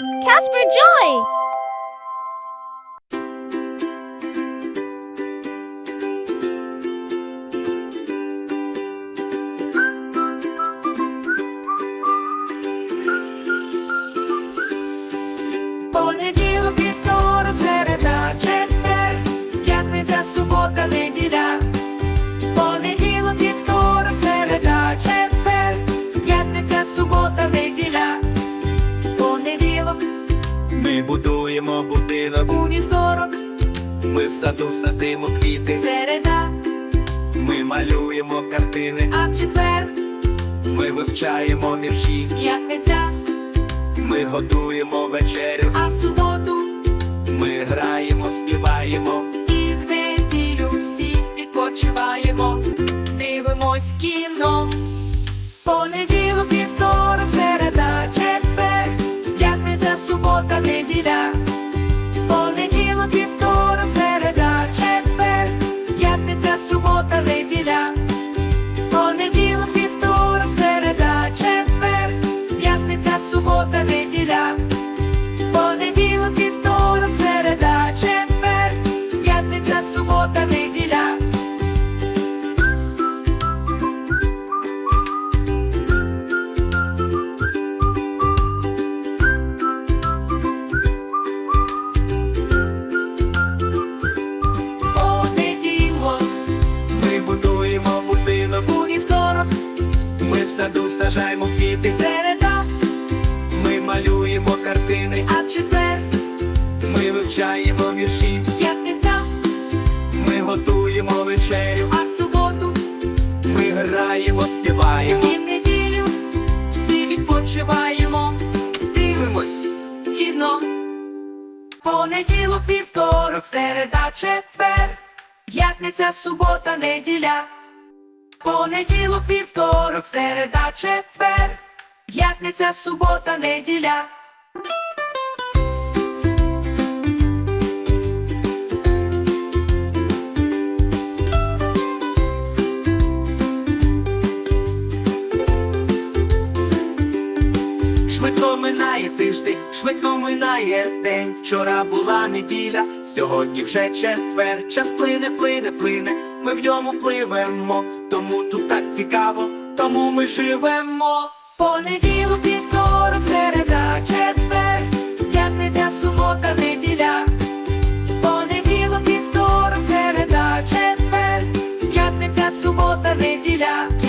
Casper Joy! Ми будуємо будинок, у вівторок, ми в саду садимо квіти, середа, ми малюємо картини, а в четвер, ми вивчаємо вірші, п'ятниця, ми готуємо вечерю, а в суботу. Ми граємо, співаємо. і в неділю всі відпочиваємо. Дивимось кіно. Понеділок, субота, неділя. Понеділок, вівторок, середа, четвер, п'ятниця, субота, неділя. Саду сажаємо квіти, середа, ми малюємо картини, а в четвер, ми вивчаємо вірші, п'ятниця, ми готуємо вечерю, а в суботу? Ми граємо, співаємо. і в неділю всі відпочиваємо. Дивимось, кіно. Понеділок, вівторок, середа, четвер, п'ятниця, субота, неділя. Понеділок, вівторок, середа, четвер, п'ятниця, субота, неділя. Швидко минає тиждень, швидко минає день. Вчора була неділя, сьогодні вже четвер. Час плине, плине, плине, ми в ньому пливемо. Тому тут так цікаво, тому ми живемо. Понеділок, вівторок, середа, четвер, п'ятниця, субота, неділя. Понеділок, вівторок, середа, четвер, п'ятниця, субота, неділя.